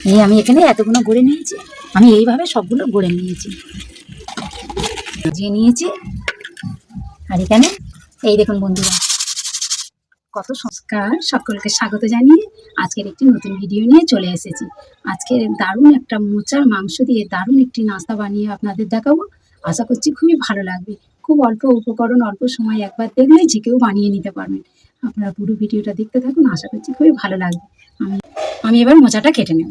এই আমি এখানে এতগুলো গড়ে নিয়েছি। আমি এইভাবে সবগুলো গড়ে নিয়েছি। নিয়েছি। আর এখানে, এই দেখুন বন্ধুরা, কত সংস্কার। সকলকে স্বাগত জানিয়ে আজকের একটি নতুন ভিডিও নিয়ে চলে এসেছি। আজকে দারুণ একটা মোচার মাংস দিয়ে দারুণ একটি নাস্তা বানিয়ে আপনাদের দেখাবো। আশা করছি খুবই ভালো লাগবে। খুব অল্প উপকরণ, অল্প সময় একবার দেখলেই যে কেউ বানিয়ে নিতে পারবেন। আপনারা পুরো ভিডিওটা দেখতে থাকুন, আশা করছি খুবই ভালো লাগবে। আমি আমি এবার মোচাটা কেটে নেব।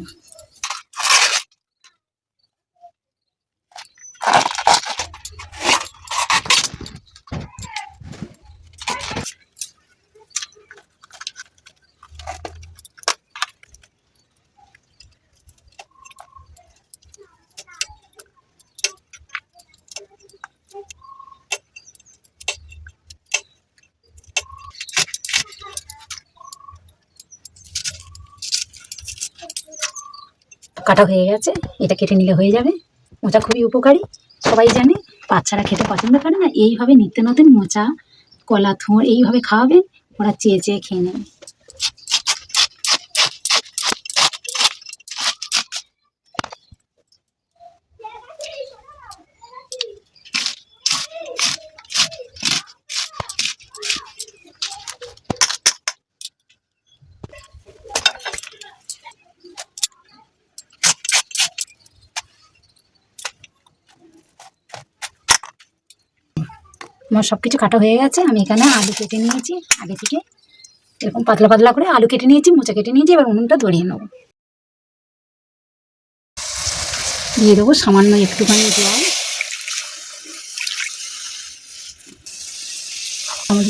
কাটা হয়ে গেছে, এটা কেটে নিলে হয়ে যাবে। মোচা খুবই উপকারী, সবাই জানে, বাচ্চারা খেতে পছন্দ করে না, এইভাবে নিত্য নতুন মোচা, কলা, থোঁড়, এইভাবে খাওয়াবে, ওরা চেয়ে চেয়ে খেয়ে নেবে। আমার সব কিছু কাটা হয়ে গেছে, আমি এখানে আলু কেটে নিয়েছি। আগে থেকে এরকম পাতলা পাতলা করে আলু কেটে নিয়েছি, মোচা কেটে নিয়েছি, এবার উনুনটা ধরিয়ে নেব। দিয়ে দেবো সামান্য একটুখানি জল।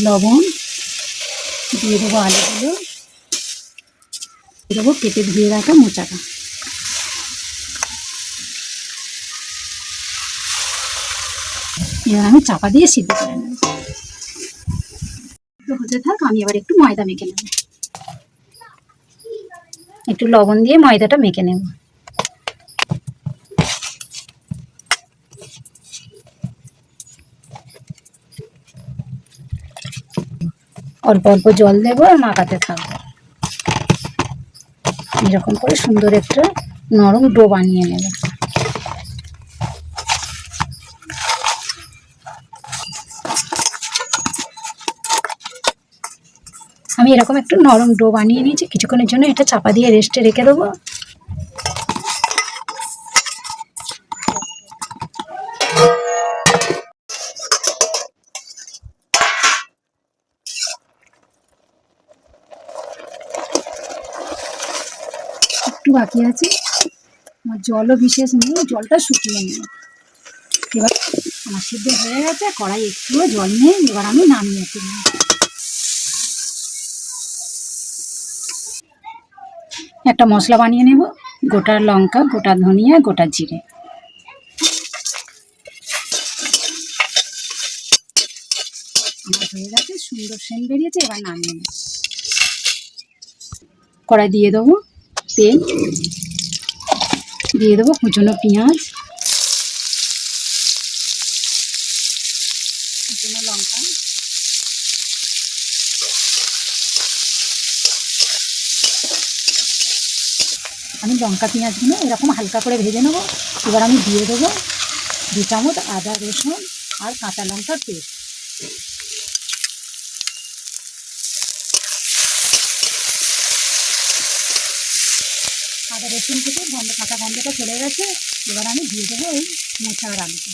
লবণ। দিয়ে দেবো আলুগুলো। দিয়ে দেবো পেটে ধুয়ে রাখা মোচাটা। এবার আমি চাপা দিয়ে সিদ্ধ করে নেব। হতে থাক, আমি এবার একটু ময়দা মেখে নেব। একটু লবণ দিয়ে ময়দাটা মেখে নেব। অল্প অল্প জল দেবো আর মাখাতে থাকব এরকম করে সুন্দর একটা নরম ডো বানিয়ে নেবে। আমি এরকম একটু নরম ডো বানিয়ে নিয়েছি, কিছুক্ষণের জন্য এটা চাপা দিয়ে রেস্টে রেখে দেবো। একটু বাকি আছে। আমার জলও বিশেষ নেই, জলটা শুকিয়ে নেব এবার আমার সিদ্ধ হয়ে গেছে, কড়াই একটুও জল নেই, এবার আমি নামিয়ে তুলব। একটা মশলা বানিয়ে নেব। গোটা লঙ্কা, গোটা ধনিয়া, গোটা জিরে। হয়ে গেছে, সুন্দর সেন বেরিয়েছে, এবার নামিয়ে নেব। কড়াই দিয়ে দেবো তেল। দিয়ে দেবো কুচনো পেঁয়াজ। কুচনো লঙ্কা। আমি লঙ্কা পেঁয়াজগুলো এরকম হালকা করে ভেজে নেব। এবার আমি দিয়ে দেবো দু চামচ আদা, রসুন আর কাঁচা লঙ্কার পেস্ট। আদা, রসুন থেকে গন্ধ, কাঁচা গন্ধটা চলে গেছে। এবার আমি দিয়ে দেবো এই মোচা আর আলুটা।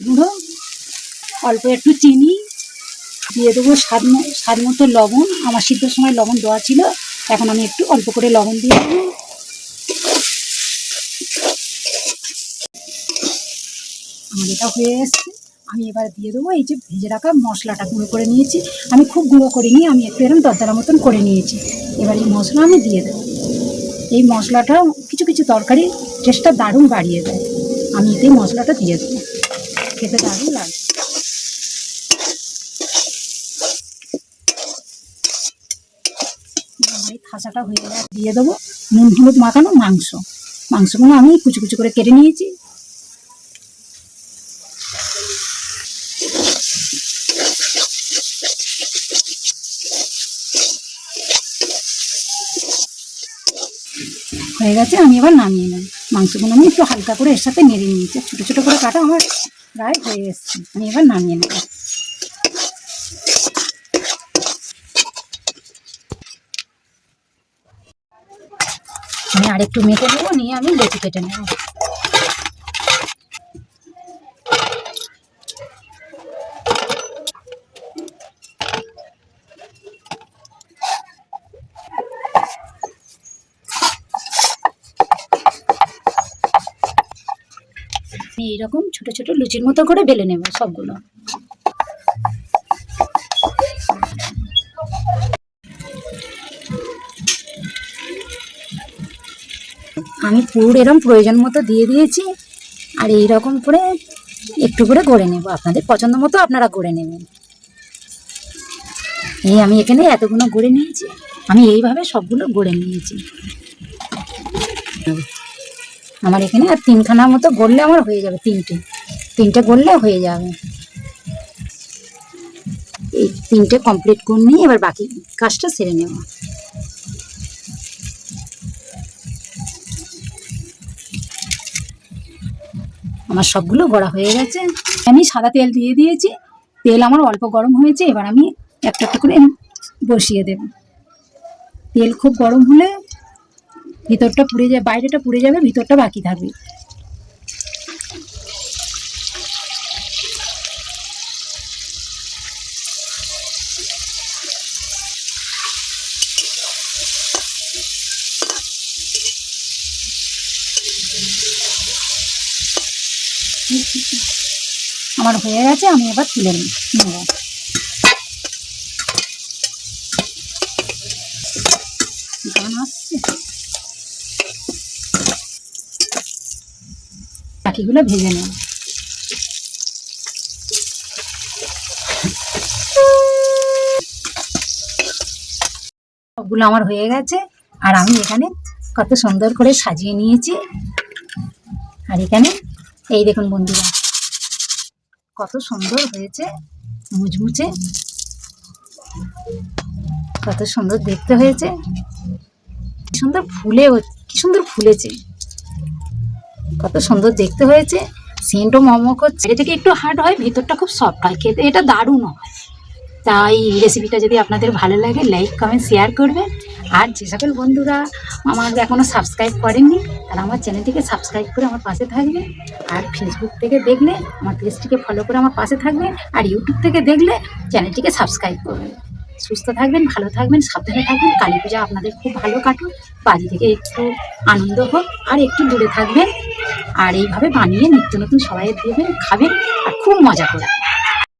গুঁড়ো, অল্প একটু চিনি দিয়ে দেবো স্বাদ স্বাদ মতো লবণ। আমার সিদ্ধর সময় লবণ দেওয়া ছিল, এখন আমি একটু অল্প করে লবণ দিয়ে দেবো। আমার এটা হয়ে এসছে। আমি এবার দিয়ে দেবো এই যে ভেজে রাখা মশলাটা, গুঁড়ো করে নিয়েছি। আমি খুব গুঁড়ো করিনি, আমি একটু এরকম দরদরা মতন করে নিয়েছি। এবার এই মশলা আমি দিয়ে দেবো। এই মশলাটা কিছু কিছু তরকারি টেস্টটা দারুণ বাড়িয়ে দেয়। আমি এতে মশলাটা দিয়ে দেবো। খেতে দারুণ লাগে। মাখা হয়ে গেলে। দিয়ে দেবো নুন, হলুদ মাখানো মাংস। মাংসগুলো আমি কুচি কুচি করে কেটে নিয়েছি। হয়ে গেছে, আমি এবার নামিয়ে নেব। মাংসগুলো আমি একটু হালকা করে এর সাথে নেড়ে নিয়েছি। ছোটো ছোটো করে কাটা আমার প্রায় হয়ে এসছে। আমি এবার নামিয়ে নেব। আমি আরেকটু মেখে নেব, নিয়ে আমি লেচি কেটে নেব। এইরকম ছোট ছোট লুচির মতো করে বেলে নেব সবগুলো। আমি পুর এরম প্রয়োজন মতো দিয়ে দিয়েছি, আর এই রকম করে একটু করে গড়ে নেব। আপনাদের পছন্দ মতো আপনারা গড়ে নেবেন। এই আমি এখানে এতগুলো গড়ে নিয়েছি, আমি এইভাবে সবগুলো গড়ে নিয়েছি। আমার এখানে আর তিনখানা মতো গড়লে আমার হয়ে যাবে, তিনটে। তিনটে গড়লে হয়ে যাবে। এই তিনটে কমপ্লিট করে নিয়ে এবার বাকি কাজটা সেরে নেব। আমার সবগুলো গড়া হয়ে গেছে। আমি সাদা তেল দিয়ে দিয়েছি। তেল আমার অল্প গরম হয়েছে, এবার আমি একটা একটা করে বসিয়ে দেব। তেল খুব গরম হলে ভিতরটা পুড়ে যায়, বাইরেটা পুড়ে যাবে, ভিতরটা বাকি থাকবে। আমার হয়ে গেছে, আমি এবার তুলে নেব। বাকিগুলো ভেজে নেব। সবগুলো আমার হয়ে গেছে, আর আমি এখানে কত সুন্দর করে সাজিয়ে নিয়েছি। আর এখানে, এই দেখুন বন্ধুরা কত সুন্দর হয়েছে, মুচমুচে। কত সুন্দর দেখতে হয়েছে। কি সুন্দর ফুলে কি সুন্দর ফুলেছে। কত সুন্দর দেখতে হয়েছে। সেন্টও মমো করছে। এটা থেকে একটু হার্ড হয়, ভেতরটা খুব সফট হয় খেতে এটা দারুণ হয়। তাই রেসিপিটা যদি আপনাদের ভালো লাগে লাইক কমেন্ট শেয়ার করবেন। আর যে সকল বন্ধুরা আমার এখনও সাবস্ক্রাইব করেননি তারা আমার চ্যানেলটিকে সাবস্ক্রাইব করে আমার পাশে থাকবে, আর ফেসবুক থেকে দেখলে, আমার পেজটিকে ফলো করে আমার পাশে থাকবে, আর ইউটিউব থেকে দেখলে চ্যানেলটিকে সাবস্ক্রাইব করবেন সুস্থ থাকবেন, ভালো থাকবেন, সাবধানে থাকবেন, কালী পূজা আপনাদের খুব ভালো কাটুক, বাড়ি থেকে একটু আনন্দ হোক, আর একটু দূরে থাকবেন, আর এইভাবে বানিয়ে নিত্য নতুন সবাই দেবেন, খাবেন, আর খুব মজা করবেন।